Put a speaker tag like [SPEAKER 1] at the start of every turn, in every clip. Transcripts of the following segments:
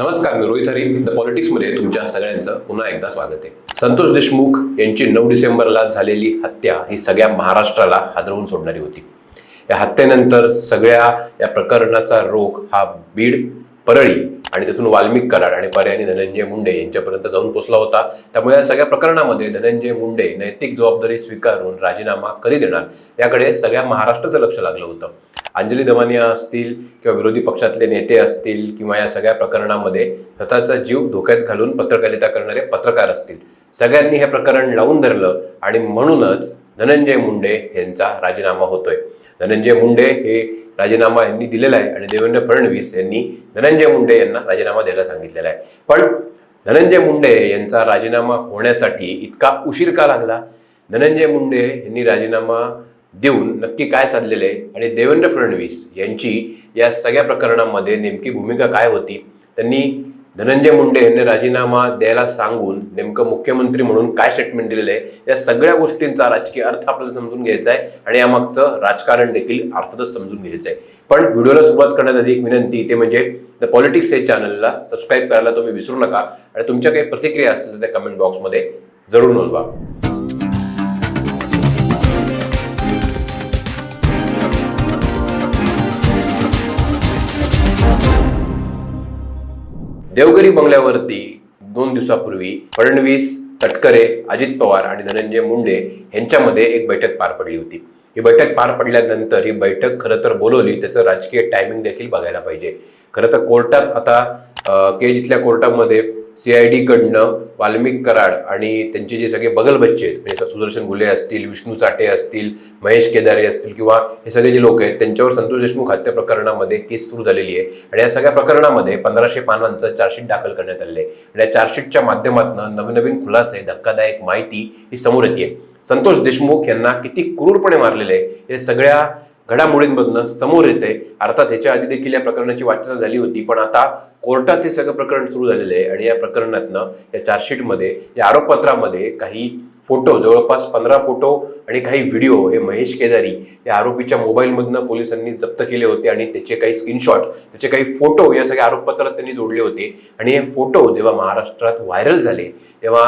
[SPEAKER 1] नमस्कार मी रोहित हरी. द पॉलिटिक्समध्ये तुमच्या सगळ्यांचं पुन्हा एकदा स्वागत आहे. संतोष देशमुख यांची नऊ डिसेंबरला झालेली हत्या ही सगळ्या महाराष्ट्राला हादरवून सोडणारी होती. या हत्येनंतर सगळ्या या प्रकरणाचा रोख हा बीड परळी आणि तिथून वाल्मिक कराड आणि पर्यायी धनंजय मुंडे यांच्यापर्यंत जाऊन पोचला होता. त्यामुळे या सगळ्या प्रकरणामध्ये धनंजय मुंडे नैतिक जबाबदारी स्वीकारून राजीनामा कधी देणार याकडे सगळ्या महाराष्ट्राचं लक्ष लागलं होतं. अंजली दमानिया असतील किंवा विरोधी पक्षातले नेते असतील किंवा या सगळ्या प्रकरणामध्ये स्वतःचा जीव धोक्यात घालून पत्रकारिता करणारे पत्रकार असतील. सगळ्यांनी हे प्रकरण लावून धरलं आणि म्हणूनच धनंजय मुंडे यांचा राजीनामा होतोय. धनंजय मुंडे हे राजीनामा यांनी दिलेला आहे आणि देवेंद्र फडणवीस यांनी धनंजय मुंडे यांना राजीनामा द्यायला सांगितलेला आहे. पण धनंजय मुंडे यांचा राजीनामा होण्यासाठी इतका उशीर का लागला. धनंजय मुंडे यांनी राजीनामा देऊन नक्की काय साधलेलं आहे? आणि देवेंद्र फडणवीस यांची या सगळ्या प्रकरणामध्ये नेमकी भूमिका काय होती? त्यांनी धनंजय मुंडे यांनी राजीनामा द्यायला सांगून नेमकं मुख्यमंत्री म्हणून काय स्टेटमेंट दिलेलं आहे? या सगळ्या गोष्टींचा राजकीय अर्थ आपल्याला समजून घ्यायचा आहे आणि यामागचं राजकारण देखील अर्थातच समजून घ्यायचं आहे. पण व्हिडिओला सुरुवात करण्यात एक विनंती ते म्हणजे द पॉलिटिक्स हे चॅनलला सबस्क्राईब करायला तुम्ही विसरू नका. आणि तुमच्या काही प्रतिक्रिया असतील तर त्या कमेंट बॉक्समध्ये जरूर नोंदवा. देवगिरी बंगल्यावरती दोन दिवसापूर्वी फडणवीस तटकरे अजित पवार आणि धनंजय मुंडे यांच्यामध्ये एक बैठक पार पडली होती. ही बैठक पार पडल्यानंतर ही बैठक खरं तर बोलवली त्याचं राजकीय टायमिंग देखील बघायला पाहिजे. खरं तर कोर्टात आता केज इथल्या कोर्टामध्ये सीआयडी कडनं वाल्मिक कराड आणि त्यांचे जे सगळे बगल बच्चे आहेत म्हणजे सुदर्शन गुले असतील विष्णू चाटे असतील महेश केदारे असतील किंवा हे सगळे जे लोक आहेत त्यांच्यावर संतोष देशमुख हत्या प्रकरणामध्ये केस सुरू झालेली आहे. आणि या सगळ्या प्रकरणामध्ये पंधराशे पानांचं चार्जशीट दाखल करण्यात आलेलं आहे. आणि या चार्जशीटच्या माध्यमातून नवीन नवीन खुलासे धक्कादायक माहिती ही समोर येते. संतोष देशमुख यांना किती क्रूरपणे मारलेले आहे हे सगळ्या घडामोडींमधनं समोर येते. अर्थात ह्याच्या आधी देखील या प्रकरणाची वाच्यता झाली होती पण आता कोर्टात हे सगळं प्रकरण सुरू झालेलं आहे आणि या प्रकरणातनं या चार्जशीटमध्ये या आरोपपत्रामध्ये काही फोटो जवळपास पंधरा फोटो आणि काही व्हिडिओ हे महेश केदारी या आरोपीच्या मोबाईलमधनं पोलिसांनी जप्त केले होते आणि त्याचे काही स्क्रीनशॉट त्याचे काही फोटो या सगळ्या आरोपपत्रात त्यांनी जोडले होते. आणि हे फोटो जेव्हा महाराष्ट्रात व्हायरल झाले तेव्हा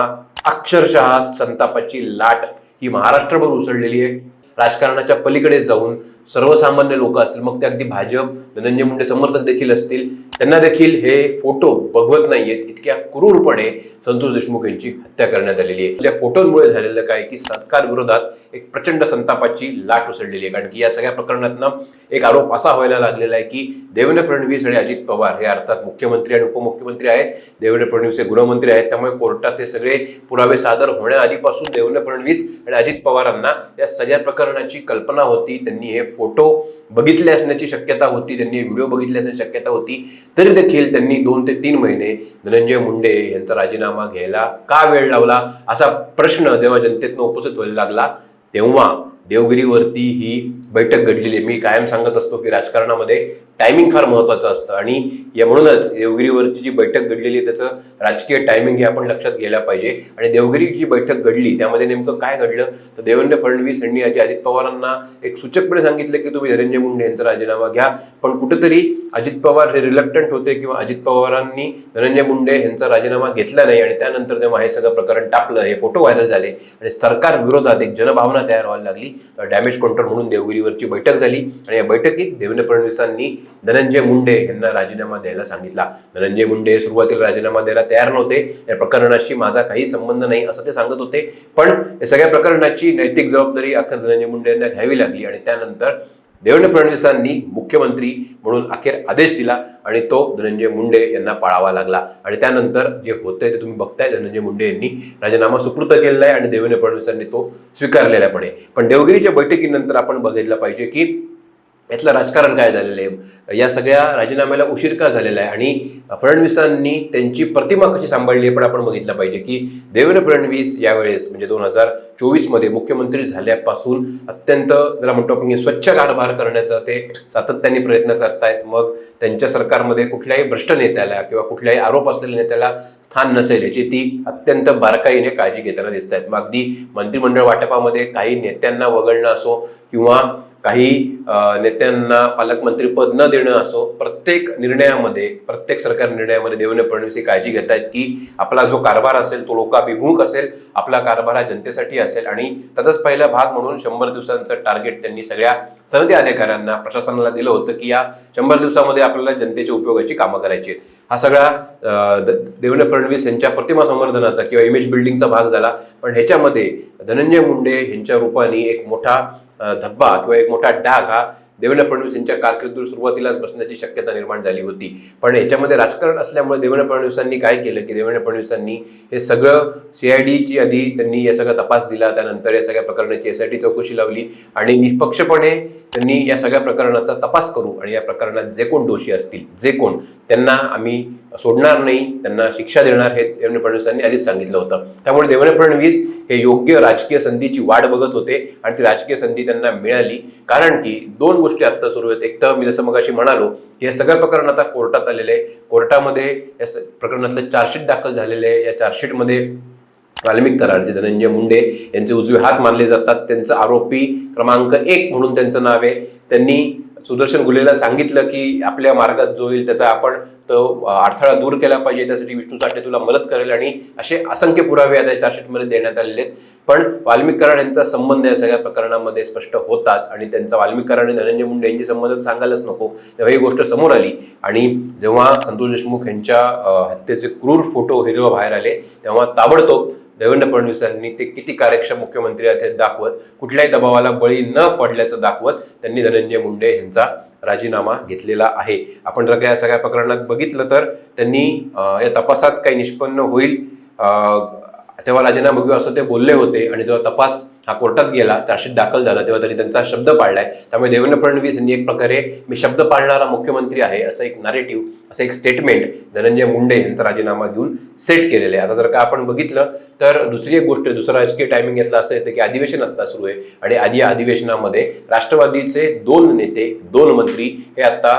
[SPEAKER 1] अक्षरशः संतापाची लाट ही महाराष्ट्रभर उसळलेली आहे. राजकारणाच्या पलीकडे जाऊन सर्वसामान्य लोक असतील मग ते अगदी भाजप धनंजय मुंडे समर्थक देखील असतील त्यांना देखील हे फोटो बघवत नाहीयेत. इतक्या क्रूरपणे संतोष देशमुख यांची हत्या करण्यात आलेली आहे. त्या फोटोंमुळे झालेलं काय की सरकार विरोधात एक प्रचंड संतापाची लाट उसळलेली आहे. कारण की या सगळ्या प्रकरणातनं एक आरोप असा व्हायला लागलेला आहे की देवेंद्र फडणवीस आणि अजित पवार हे अर्थात मुख्यमंत्री आणि उपमुख्यमंत्री आहेत. देवेंद्र फडणवीस हे गृहमंत्री आहेत. त्यामुळे कोर्टात हे सगळे पुरावे सादर होण्याआधीपासून देवेंद्र फडणवीस आणि अजित पवारांना या सगळ्या प्रकरणाची कल्पना होती. त्यांनी हे फोटो बघितले असण्याची शक्यता होती त्यांनी व्हिडिओ बघितले असण्याची शक्यता होती तरी देखील त्यांनी दोन ते तीन महिने धनंजय मुंडे यांचा राजीनामा घ्यायला का वेळ लावला? असा प्रश्न जेव्हा जनतेतनं उपस्थित व्हायला लागला तेव्हा देवगिरीवरती ही बैठक घडलेली मी कायम सांगत असतो की राजकारणामध्ये टायमिंग फार महत्वाचं असतं. आणि या म्हणूनच देवगिरीवरची जी बैठक घडलेली आहे त्याचं राजकीय टायमिंग हे आपण लक्षात घ्यायला पाहिजे. आणि देवगिरी जी बैठक घडली त्यामध्ये नेमकं काय घडलं? तर देवेंद्र फडणवीस यांनी अजित अजित पवारांना एक सूचकपणे सांगितलं की तुम्ही धनंजय मुंडे यांचा राजीनामा घ्या. पण कुठेतरी अजित पवार हे रिलक्टंट होते किंवा अजित पवारांनी धनंजय मुंडे यांचा राजीनामा घेतला नाही. आणि त्यानंतर जेव्हा हे सगळं प्रकरण टापलं हे फोटो व्हायरल झाले आणि सरकार विरोधात एक जनभावना तयार व्हायला लागली. डॅमेज कंट्रोल म्हणून देवगिरीवरची बैठक झाली. आणि या बैठकीत देवेंद्र फडणवीसांनी धनंजय मुंडे यांना राजीनामा द्यायला सांगितला. धनंजय मुंडे सुरुवातीला राजीनामा द्यायला तयार नव्हते. या प्रकरणाशी माझा काही संबंध नाही असं ते सांगत होते. पण या सगळ्या प्रकरणाची नैतिक जबाबदारी अखेर धनंजय मुंडे यांना घ्यावी लागली आणि त्यानंतर देवेंद्र फडणवीसांनी मुख्यमंत्री म्हणून अखेर आदेश दिला आणि तो धनंजय मुंडे यांना पाळावा लागला. आणि त्यानंतर जे होतंय ते तुम्ही बघताय धनंजय मुंडे यांनी राजीनामा सुपूर्द केलेला आहे आणि देवेंद्र फडणवीसांनी तो स्वीकारलेला पण आहे. पण देवगिरीच्या बैठकीनंतर आपण बघितलं पाहिजे की यातलं राजकारण काय झालेलं आहे? या सगळ्या राजीनाम्याला उशीर का झालेला आहे? आणि फडणवीसांनी त्यांची प्रतिमा कशी सांभाळली आहे पण आपण बघितलं पाहिजे की देवेंद्र फडणवीस यावेळेस म्हणजे दोन हजार चोवीसमध्ये मुख्यमंत्री झाल्यापासून अत्यंत ज्याला म्हणतो आपण की स्वच्छ कारभार करण्याचा ते सातत्याने प्रयत्न करतायत. मग त्यांच्या सरकारमध्ये कुठल्याही भ्रष्ट नेत्याला किंवा कुठल्याही आरोप असलेल्या नेत्याला स्थान नसेल याची ती अत्यंत बारकाईने काळजी घेताना दिसत आहेत मग अगदी मंत्रिमंडळ वाटपामध्ये काही नेत्यांना वगळणं असो किंवा काही नेत्यांना पालकमंत्रीपद न देणं असो प्रत्येक निर्णयामध्ये प्रत्येक सरकार निर्णयामध्ये देवेंद्र फडणवीस ही काळजी घेत आहेत की आपला जो कारभार असेल तो लोकाभिमुख असेल आपला कारभार हा जनतेसाठी असेल आणि त्याचाच पहिला भाग म्हणून शंभर दिवसांचं टार्गेट त्यांनी सगळ्या सनदी अधिकाऱ्यांना प्रशासनाला दिलं होतं की या शंभर दिवसामध्ये आपल्याला जनतेच्या उपयोगाची कामं करायची आहेत. हा सगळा द- देवेंद्र फडणवीस यांच्या प्रतिमा संवर्धनाचा किंवा इमेज बिल्डिंगचा भाग झाला. पण ह्याच्यामध्ये धनंजय मुंडे यांच्या रूपाने एक मोठा धब्बा किंवा एक मोठा डाग हा देवेंद्र फडणवीस यांच्या कारकिर्दीवर सुरुवातीलाच बसण्याची शक्यता निर्माण झाली होती. पण याच्यामध्ये राजकारण असल्यामुळे देवेंद्र फडणवीसांनी काय केलं की देवेंद्र फडणवीसांनी हे सगळं सीआयडीची आधी त्यांनी या सगळा तपास दिला. त्यानंतर या सगळ्या प्रकरणाची एसआयटी चौकशी लावली आणि निष्पक्षपणे त्यांनी या सगळ्या प्रकरणाचा तपास करू आणि या प्रकरणात जे कोण दोषी असतील जे कोण त्यांना आम्ही सोडणार नाही त्यांना शिक्षा देणार हे देवेंद्र फडणवीसांनी आधीच सांगितलं होतं. त्यामुळे देवेंद्र फडणवीस हे योग्य राजकीय संधीची वाट बघत होते आणि ती राजकीय संधी त्यांना मिळाली. कारण की दोन गोष्टी आत्ता सुरू आहेत. एक तर मी जसं मगाशी म्हणालो की हे सगळं प्रकरण आता कोर्टात आलेलं आहे. कोर्टामध्ये या स- प्रकरणातलं चार्जशीट दाखल झालेलं आहे. या चार्जशीटमध्ये वाल्मिक कराड जे धनंजय मुंडे यांचे उजवे हात मानले जातात. त्यांचं आरोपी क्रमांक एक म्हणून त्यांचं नाव आहे. त्यांनी सुदर्शन गुलेला सांगितलं की आपल्या मार्गात जो येईल त्याचा आपण तो अडथळा दूर केला पाहिजे. त्यासाठी विष्णू साठे तुला मदत करेल आणि असे असंख्य पुरावे आता चार्जशीटमध्ये देण्यात आलेले आहेत. पण वाल्मिक कराड यांचा संबंध या सगळ्या प्रकरणामध्ये स्पष्ट होताच आणि त्यांचा वाल्मिक कराड आणि धनंजय मुंडे यांचे संबंध सांगायलाच नको. तेव्हा ही गोष्ट समोर आली आणि जेव्हा संतोष देशमुख यांच्या हत्येचे क्रूर फोटो हे जेव्हा बाहेर आले तेव्हा ताबडतोब देवेंद्र फडणवीसांनी ते किती कार्यक्षम मुख्यमंत्री आहेत हे दाखवत कुठल्याही दबावाला बळी न पडल्याचं दाखवत त्यांनी धनंजय मुंडे यांचा राजीनामा घेतलेला आहे. आपण जर का या सगळ्या प्रकरणात बघितलं तर त्यांनी या तपासात काही निष्पन्न होईल. तेव्हा राजीनामा घेऊ असं ते बोलले होते आणि जेव्हा तपास हा कोर्टात गेला चार्जशीट दाखल झाला तेव्हा त्यांनी त्यांचा शब्द पाळलाय. त्यामुळे देवेंद्र फडणवीस यांनी एक प्रकारे मी शब्द पाळणारा मुख्यमंत्री आहे असं एक नॅरेटिव्ह असं एक स्टेटमेंट धनंजय मुंडे यांचा राजीनामा घेऊन सेट केलेलं आहे. आता जर का आपण बघितलं तर दुसरी एक गोष्ट दुसरा राजकीय टायमिंग घेतला असं येतं की अधिवेशन आत्ता सुरू आहे. आणि आधी या अधिवेशनामध्ये राष्ट्रवादीचे दोन नेते दोन मंत्री हे आता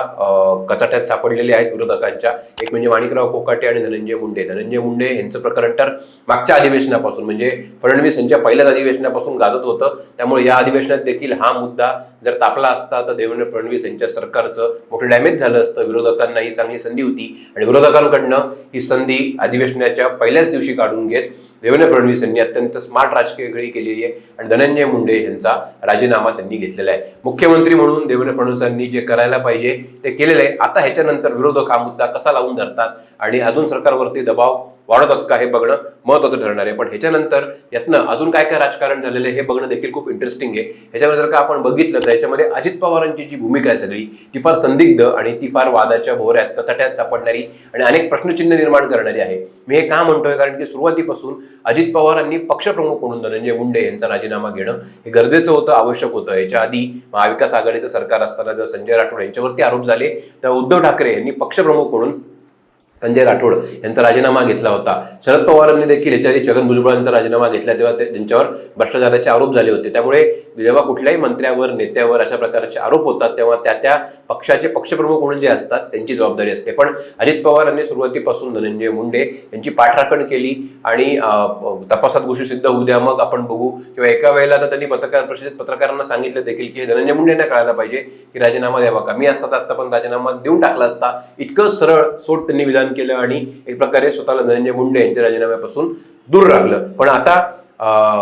[SPEAKER 1] कचाट्यात सापडलेले आहेत विरोधकांच्या. एक म्हणजे माणिकराव कोकाटे आणि धनंजय मुंडे. धनंजय मुंडे यांचं प्रकरण तर मागच्या अधिवेशनापासून म्हणजे फडणवीस यांच्या पहिल्याच अधिवेशनापासून गाजत होतं. त्यामुळे या अधिवेशनात देखील हा मुद्दा जर तापला असता तर देवेंद्र फडणवीस यांच्या सरकारचं मोठं डॅमेज झालं असतं. विरोधकांना ही चांगली संधी होती. आणि विरोधकांकडनं ही संधी अधिवेशनाच्या पहिल्याच दिवशी काढून घेत देवेंद्र फडणवीस यांनी अत्यंत स्मार्ट राजकीय खेळी केलेली आहे आणि धनंजय मुंडे यांचा राजीनामा त्यांनी घेतलेला आहे. मुख्यमंत्री म्हणून देवेंद्र फडणवीसांनी जे करायला पाहिजे ते केलेलं आहे. आता ह्याच्यानंतर विरोधक हा मुद्दा कसा लावून धरतात? आणि अजून सरकारवरती दबाव वाढवतात का हे बघणं महत्वाचं ठरणार आहे. पण ह्याच्यानंतर यातनं अजून काय काय राजकारण झालेलं आहे हे बघणं देखील खूप इंटरेस्टिंग आहे. ह्याच्यामध्ये जर का आपण बघितलं तर याच्यामध्ये अजित पवारांची जी भूमिका आहे सगळी ती फार संदिग्ध आणि ती फार वादाच्या भोवऱ्यात कचाट्यात सापडणारी आणि अनेक प्रश्नचिन्ह निर्माण करणारी आहे. मी हे का म्हणतोय? कारण की सुरुवातीपासून अजित पवारांनी पक्षप्रमुख म्हणून धनंजय मुंडे यांचा राजीनामा घेणं हे गरजेचं होतं आवश्यक होतं. याच्या आधी महाविकास आघाडीचं सरकार असताना जर संजय राठोड यांच्यावरती आरोप झाले तर उद्धव ठाकरे यांनी पक्षप्रमुख म्हणून संजय राठोड यांचा राजीनामा घेतला होता. शरद पवारांनी देखील याच्या छगन भुजबळ यांचा राजीनामा घेतला तेव्हा ते त्यांच्यावर भ्रष्टाचाराचे आरोप झाले होते. त्यामुळे जेव्हा कुठल्याही मंत्र्यावर नेत्यावर अशा प्रकारचे आरोप होतात तेव्हा त्या त्या पक्षाचे पक्षप्रमुख म्हणून जे असतात त्यांची जबाबदारी असते. पण अजित पवारांनी सुरुवातीपासून धनंजय मुंडे यांची पाठराखण केली आणि तपासात गोष्टी सिद्ध होऊ द्या मग आपण बघू. किंवा एका वेळेला तर त्यांनी पत्रकार परिषदेत पत्रकारांना सांगितलं देखील की हे धनंजय मुंडेंना कळायला पाहिजे की राजीनामा द्यावा का? मी असता तर पण राजीनामा देऊन टाकला असता. इतकं सरळ सोट त्यांनी विधान केलं आणि एक प्रकारे स्वतःला धनंजय मुंडे यांच्या राजीनाम्यापासून दूर राखलं. पण आता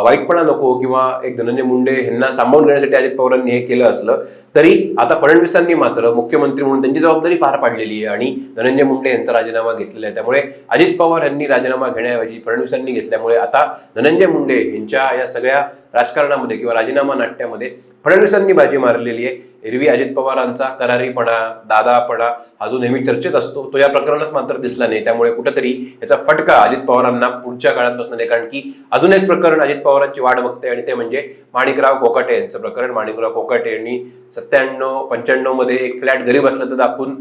[SPEAKER 1] वाईटपणा नको किंवा एक धनंजय मुंडे यांना सांभाळून घेण्यासाठी अजित पवारांनी हे केलं असलं तरी आता फडणवीसांनी मात्र मुख्यमंत्री म्हणून त्यांची जबाबदारी पार पाडलेली आहे आणि धनंजय मुंडे यांचा राजीनामा घेतलेला आहे. त्यामुळे अजित पवार यांनी राजीनामा घेण्याऐवजी फडणवीसांनी घेतल्यामुळे आता धनंजय मुंडे यांच्या या सगळ्या राजकारणामध्ये किंवा राजीनामा नाट्यामध्ये फडणवीसांनी बाजी मारलेली आहे. एरवी अजित पवारांचा करारीपणा दादापणा हा जो नेहमी चर्चेत असतो तो या प्रकरणात मात्र दिसला नाही. त्यामुळे कुठेतरी याचा फटका अजित पवारांना पुढच्या काळात बसणार आहे कारण की अजून एक प्रकरण अजित पवारांची वाट बघते आणि ते म्हणजे माणिकराव कोकाटे यांचं प्रकरण. माणिकराव कोकाटे यांनी सत्त्याण्णव पंच्याण्णवमध्ये एक फ्लॅट गरीब असल्याचं दाखवून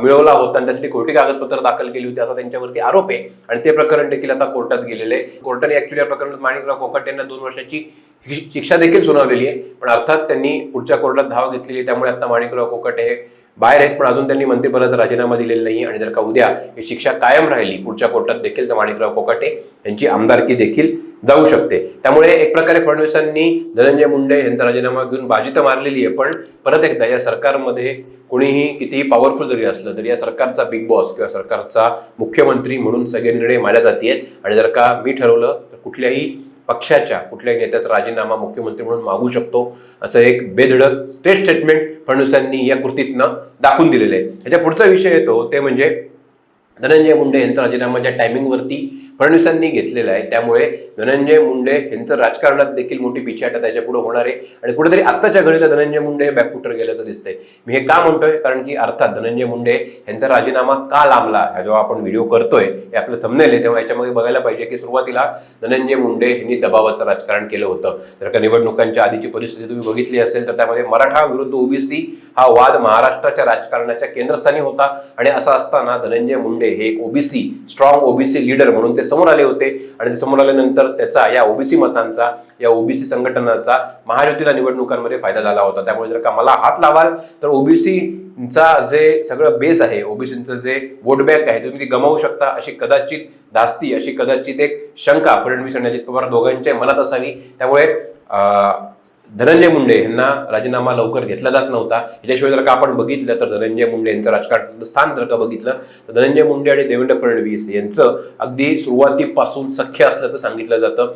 [SPEAKER 1] मिळवला होता आणि त्यासाठी खोटी कागदपत्र दाखल केली होती असा त्यांच्यावरती आरोप आहे. आणि ते प्रकरण देखील आता कोर्टात गेलेले आहे. कोर्टाने ऍक्च्युली या प्रकरणात माणिकराव कोकाटे यांना दोन वर्षाची शिक्षा देखील सुनावलेली आहे. पण अर्थात त्यांनी पुढच्या कोर्टात धाव घेतलेली आहे. त्यामुळे आता माणिकराव कोकटे हे बाहेर आहेत पण अजून त्यांनी मंत्रिपदाचा राजीनामा दिलेला नाही आणि जर का उद्या ही शिक्षा कायम राहिली पुढच्या कोर्टात देखील तर माणिकराव कोकाटे यांची आमदारकी देखील जाऊ शकते. त्यामुळे एक प्रकारे फडणवीसांनी धनंजय मुंडे यांचा राजीनामा घेऊन बाजी तर मारलेली आहे पण परत एकदा या सरकारमध्ये कोणीही कितीही पॉवरफुल जरी असलं तरी या सरकारचा बिग बॉस किंवा सरकारचा मुख्यमंत्री म्हणून सगळे निर्णय मानल्या जातील आणि जर का मी ठरवलं तर कुठल्याही पक्षाच्या कुठल्याही नेत्याचा राजीनामा मुख्यमंत्री म्हणून मागू शकतो असं एक बेधडक स्टेट स्टेटमेंट फडणवीसांनी या कृतीतनं दाखवून दिलेलं आहे. याच्या पुढचा विषय येतो ते म्हणजे धनंजय मुंडे यांचा राजीनामा ज्या टायमिंगवरती फडणवीसांनी घेतलेला आहे. त्यामुळे धनंजय मुंडे यांचं राजकारणात देखील मोठी पिछाटा त्याच्या पुढे होणार आहे. आणि कुठेतरी आत्ताच्या घडीला धनंजय मुंडे हे बॅकफुटर गेल्याचं दिसतंय. मी हे का म्हणतोय? कारण की अर्थात धनंजय मुंडे यांचा राजीनामा का लांबला? हा जेव्हा आपण व्हिडिओ करतोय हे आपलं थंबनेल आहे तेव्हा याच्यामध्ये बघायला पाहिजे की सुरुवातीला धनंजय मुंडे यांनी दबावाचं राजकारण केलं होतं. जर का निवडणुकांच्या आधीची परिस्थिती तुम्ही बघितली असेल तर त्यामध्ये मराठा विरुद्ध ओबीसी हा वाद महाराष्ट्राच्या राजकारणाच्या केंद्रस्थानी होता. आणि असं असताना धनंजय मुंडे हे एक ओबीसी स्ट्रॉंग ओबीसी लीडर म्हणून ते समोर आले होते आणि ते समोर आल्यानंतर त्याचा या ओबीसी मतांचा या ओबीसी संघटनाचा महायुतीला निवडणुकांमध्ये फायदा झाला होता. त्यामुळे जर का मला हात लावाल तर ओबीसीचा जे सगळं बेस आहे ओबीसीचं जे वोट बँक आहे तुम्ही ती गमावू शकता अशी कदाचित धास्ती अशी कदाचित एक शंका फडणवीस आणि अजित पवार दोघांच्या मनात असावी. त्यामुळे धनंजय मुंडे यांना राजीनामा लवकर घेतला जात नव्हता. याच्याशिवाय जर का आपण बघितलं तर धनंजय मुंडे यांचं राजकारण स्थान जर का बघितलं तर धनंजय मुंडे आणि देवेंद्र फडणवीस यांचं अगदी सुरुवातीपासून सख्य असल्याचं सांगितलं जातं.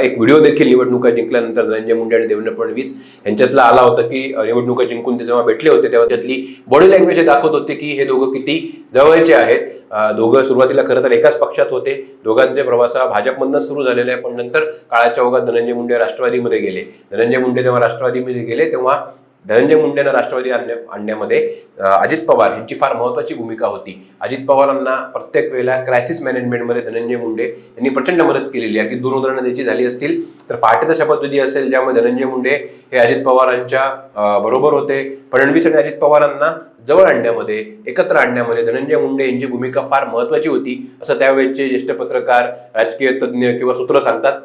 [SPEAKER 1] एक व्हिडिओ देखील निवडणुका जिंकल्यानंतर धनंजय मुंडे आणि देवेंद्र फडणवीस यांच्यातला आला होता की निवडणुका जिंकून ते जेव्हा भेटले होते तेव्हा त्यातली बॉडी लँग्वेज दाखवत होते की हे दोघं किती जवळचे आहेत. दोघं सुरुवातीला खरं तर एकाच पक्षात होते. दोघांचे प्रवास हा भाजपमधनं सुरू झालेला आहे. पण नंतर काळाच्या ओघात धनंजय मुंडे राष्ट्रवादीमध्ये गेले. धनंजय मुंडे जेव्हा राष्ट्रवादीमध्ये गेले तेव्हा धनंजय मुंडेंना राष्ट्रवादी आणण्या आणण्यामध्ये अजित पवार यांची फार महत्वाची भूमिका होती. अजित पवारांना प्रत्येक वेळेला क्रायसिस मॅनेजमेंटमध्ये धनंजय मुंडे यांनी प्रचंड मदत केलेली आहे. की दोन उदाहरणं त्याची झाली असतील तर पहाटेचा शपथविधी असेल ज्यामध्ये धनंजय मुंडे हे अजित पवारांच्या बरोबर होते. फडणवीस आणि अजित पवारांना जवळ आणण्यामध्ये एकत्र आणण्यामध्ये धनंजय मुंडे यांची भूमिका फार महत्वाची होती. असं त्यावेळेचे ज्येष्ठ पत्रकार राजकीय तज्ज्ञ किंवा सूत्र सांगतात.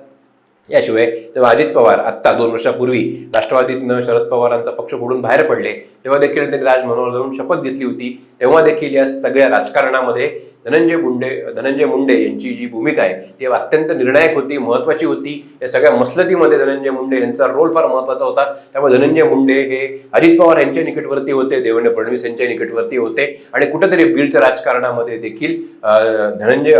[SPEAKER 1] याशिवाय तेव्हा अजित पवार आत्ता दोन वर्षापूर्वी राष्ट्रवादीतनं शरद पवारांचा पक्ष फोडून बाहेर पडले तेव्हा देखील त्यांनी राज मनोहर जाऊन शपथ घेतली होती. तेव्हा देखील या सगळ्या राजकारणामध्ये धनंजय मुंडे धनंजय मुंडे यांची जी भूमिका आहे ती अत्यंत निर्णायक होती महत्वाची होती. या सगळ्या मसलतीमध्ये धनंजय मुंडे यांचा रोल फार महत्त्वाचा होता. त्यामुळे धनंजय मुंडे हे अजित पवार यांच्या निकटवरती होते देवेंद्र फडणवीस यांच्या निकटवर्ती होते. आणि कुठेतरी बीडच्या राजकारणामध्ये देखील धनंजय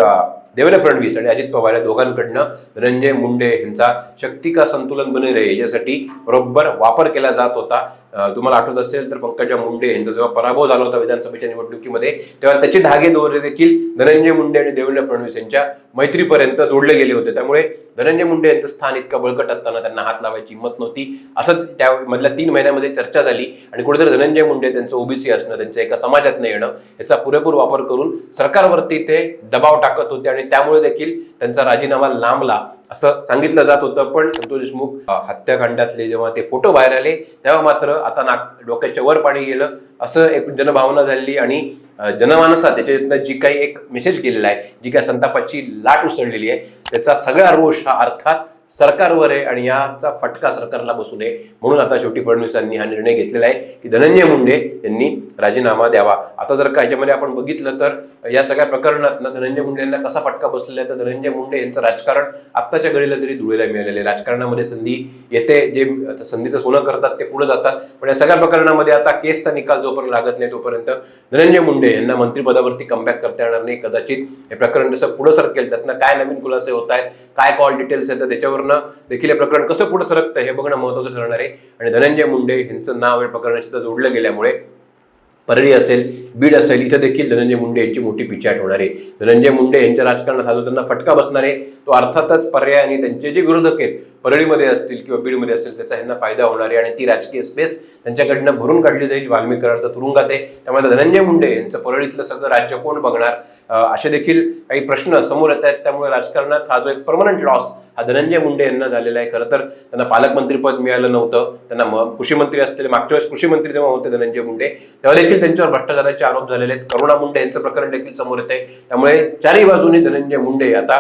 [SPEAKER 1] देवेंद्र फडणवीस आणि अजित पवार या दोघांकडनं धनंजय मुंडे यांचा शक्ती का संतुलन बने रहे याच्यासाठी बरोबर वापर केला जात होता. तुम्हाला आठवत असेल तर पंकजा मुंडे यांचा जेव्हा पराभव झाला होता विधानसभेच्या निवडणुकीमध्ये तेव्हा त्याचे धागे दोरे देखील धनंजय मुंडे आणि देवेंद्र फडणवीस यांच्या मैत्रीपर्यंत जोडले गेले होते. त्यामुळे धनंजय मुंडे यांचं स्थान इतकं बळकट असताना त्यांना हात लावायची हिंमत नव्हती. असं त्या मधल्या तीन महिन्यामध्ये चर्चा झाली आणि कुठेतरी धनंजय मुंडे त्यांचं ओबीसी असणं त्यांचं एका समाजातनं येणं याचा पुरेपूर वापर करून सरकारवरती ते दबाव टाकत होते आणि त्यामुळे देखील त्यांचा राजीनामा लांबला. असं सांगितलं जात होतं. पण संतोष देशमुख हत्याकांडातले जेव्हा ते फोटो बाहेर आले तेव्हा मात्र आता नाक डोक्याच्या वर पाणी गेलं. असं एक जनभावना झाली आणि जनमानसात त्याच्यातनं जी काही एक मेसेज गेलेला आहे जी काही संतापाची लाट उसळलेली आहे त्याचा सगळा रोष हा अर्थात सरकारवर आहे आणि याचा फटका सरकारला बसू नये. म्हणून आता शेवटी फडणवीसांनी हा निर्णय घेतलेला आहे की धनंजय मुंडे यांनी राजीनामा द्यावा. आता जर का याच्यामध्ये आपण बघितलं तर या सगळ्या प्रकरणातनं धनंजय मुंडे यांना कसा फटका बसलेला आहे? तर धनंजय मुंडे यांचं राजकारण आत्ताच्या घडीला तरी धुळेला मिळालेलं आहे. राजकारणामध्ये संधी येते जे संधीचं सोनं करतात ते पुढे जातात. पण या सगळ्या प्रकरणामध्ये आता केसचा निकाल जोपर्यंत लागत नाही तोपर्यंत धनंजय मुंडे यांना मंत्रिपदावरती कमबॅक करता येणार नाही. कदाचित हे प्रकरण जसं पुढे सरकेल त्यातनं काय नवीन खुलासे होत आहेत काय कॉल डिटेल्स आहेत तर त्याच्यावरनं देखील हे प्रकरण कसं पुढे सरकतं हे बघणं महत्त्वाचं ठरणार आहे. आणि धनंजय मुंडे यांचं नाव या प्रकरणाशी जोडलं गेल्यामुळे परळी असेल बीड असेल इथं देखील धनंजय मुंडे यांची मोठी पिछाट होणार आहे. धनंजय मुंडे यांच्या राजकारणात हा जो त्यांना फटका बसणार आहे तो अर्थातच पर्यायाने त्यांचे जे विरोधक आहेत परळीमध्ये असतील किंवा बीडमध्ये असतील त्याचा ह्यांना फायदा होणार आहे आणि ती राजकीय स्पेस त्यांच्याकडनं भरून काढली जाईल. वाल्मिक कराडचा तुरुंगात आहे त्यामुळे धनंजय मुंडे यांचं परळीतलं सगळं राज्य कोण बघणार? असे देखील काही प्रश्न समोर येत आहेत. त्यामुळे राजकारणात हा जो एक परमनंट लॉस हा धनंजय मुंडे यांना झालेला आहे. खरं तर त्यांना पालकमंत्रीपद मिळालं नव्हतं. त्यांना म- कृषी मंत्री असलेले मागच्या वेळेस कृषी मंत्री जेव्हा होते धनंजय मुंडे तेव्हा देखील त्यांच्यावर भ्रष्टाचाराचे आरोप झालेले आहेत. करुणा मुंडे यांचं प्रकरण देखील समोर येत आहे. त्यामुळे चारही बाजूनी धनंजय मुंडे आता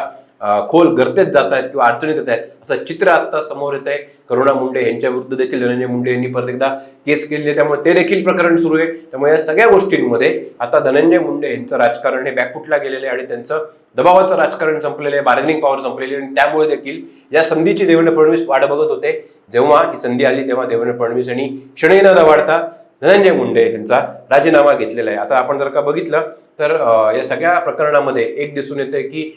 [SPEAKER 1] खोल गर्तेत जात आहेत किंवा अडचणीत येत आहेत असं चित्र आता समोर येत आहे करुणा मुंडे यांच्या विरुद्ध देखील धनंजय मुंडे यांनी परत एकदा केस केली आहे. त्यामुळे ते देखील प्रकरण सुरू आहे. त्यामुळे या सगळ्या गोष्टींमध्ये आता धनंजय मुंडे यांचं राजकारण हे बॅकफुटला गेलेलं आहे आणि त्यांचं दबावाचं राजकारण संपलेलं आहे. बार्गेनिंग पॉवर संपलेली आणि त्यामुळे देखील या संधीची देवेंद्र फडणवीस वाट बघत होते. जेव्हा ही संधी आली तेव्हा देवेंद्र फडणवीस यांनी क्षणी न दबाडता धनंजय मुंडे यांचा राजीनामा घेतलेला आहे. आता आपण जर का बघितलं तर या सगळ्या प्रकरणामध्ये एक दिसून येते की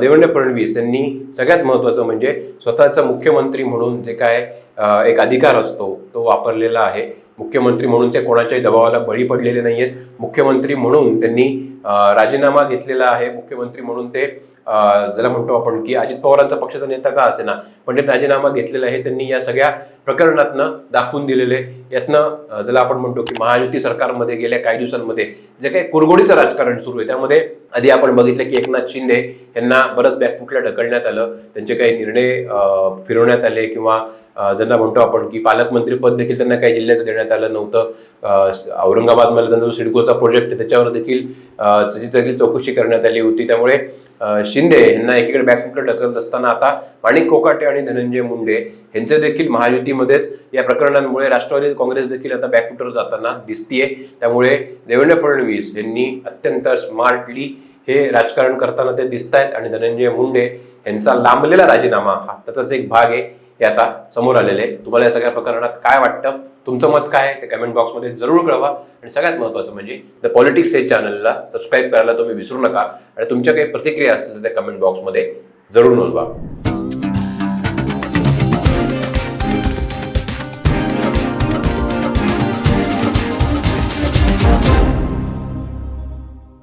[SPEAKER 1] देवेंद्र फडणवीस यांनी सगळ्यात महत्त्वाचं म्हणजे स्वतःचा मुख्यमंत्री म्हणून जे काय एक अधिकार असतो तो वापरलेला आहे. मुख्यमंत्री म्हणून ते कोणाच्याही दबावाला बळी पडलेले नाही आहेत मुख्यमंत्री म्हणून त्यांनी राजीनामा घेतलेला आहे. मुख्यमंत्री म्हणून ते ज्याला म्हणतो आपण की अजित पवारांचा पक्षाचा नेता का असेना? पण ते राजीनामा घेतलेला आहे त्यांनी या सगळ्या प्रकरणातनं दाखवून दिलेले. यातनं ज्याला आपण म्हणतो की महायुती सरकारमध्ये गेल्या काही दिवसांमध्ये जे काही कुरगोडीचं राजकारण सुरू आहे त्यामध्ये आधी आपण बघितलं की एकनाथ शिंदे यांना बरंच बॅकफुटला ढकलण्यात आलं. त्यांचे काही निर्णय फिरवण्यात आले किंवा ज्यांना म्हणतो आपण की पालकमंत्री पद देखील त्यांना काही जिल्ह्याचं देण्यात आलं नव्हतं. औरंगाबादमध्ये त्यांचा जो सिडकोचा प्रोजेक्ट आहे त्याच्यावर देखील त्याची देखील चौकशी करण्यात आली होती. त्यामुळे शिंदे यांना एकीकडे बॅकफुटला ढकलत असताना आता माणिक कोकाटे आणि धनंजय मुंडे यांचे देखील महायुतीमध्येच या प्रकरणांमुळे राष्ट्रवादी काँग्रेस देखील आता बॅकफुटवर जाताना दिसतीये. त्यामुळे देवेंद्र फडणवीस यांनी अत्यंत स्मार्टली हे राजकारण करताना ते दिसत आहेत आणि धनंजय मुंडे यांचा लांबलेला राजीनामा हा त्याचाच एक भाग आहे. हे आता समोर आलेले आहे तुम्हाला या सगळ्या प्रकरणात काय वाटतं? तुमचं मत काय ते कमेंट बॉक्समध्ये जरूर कळवा. आणि सगळ्यात महत्त्वाचं म्हणजे द पॉलिटिक्स हे चॅनलला सबस्क्राईब करायला तुम्ही विसरू नका. आणि तुमच्या काही प्रतिक्रिया असतील तर त्या कमेंट बॉक्समध्ये जरूर नोंदवा.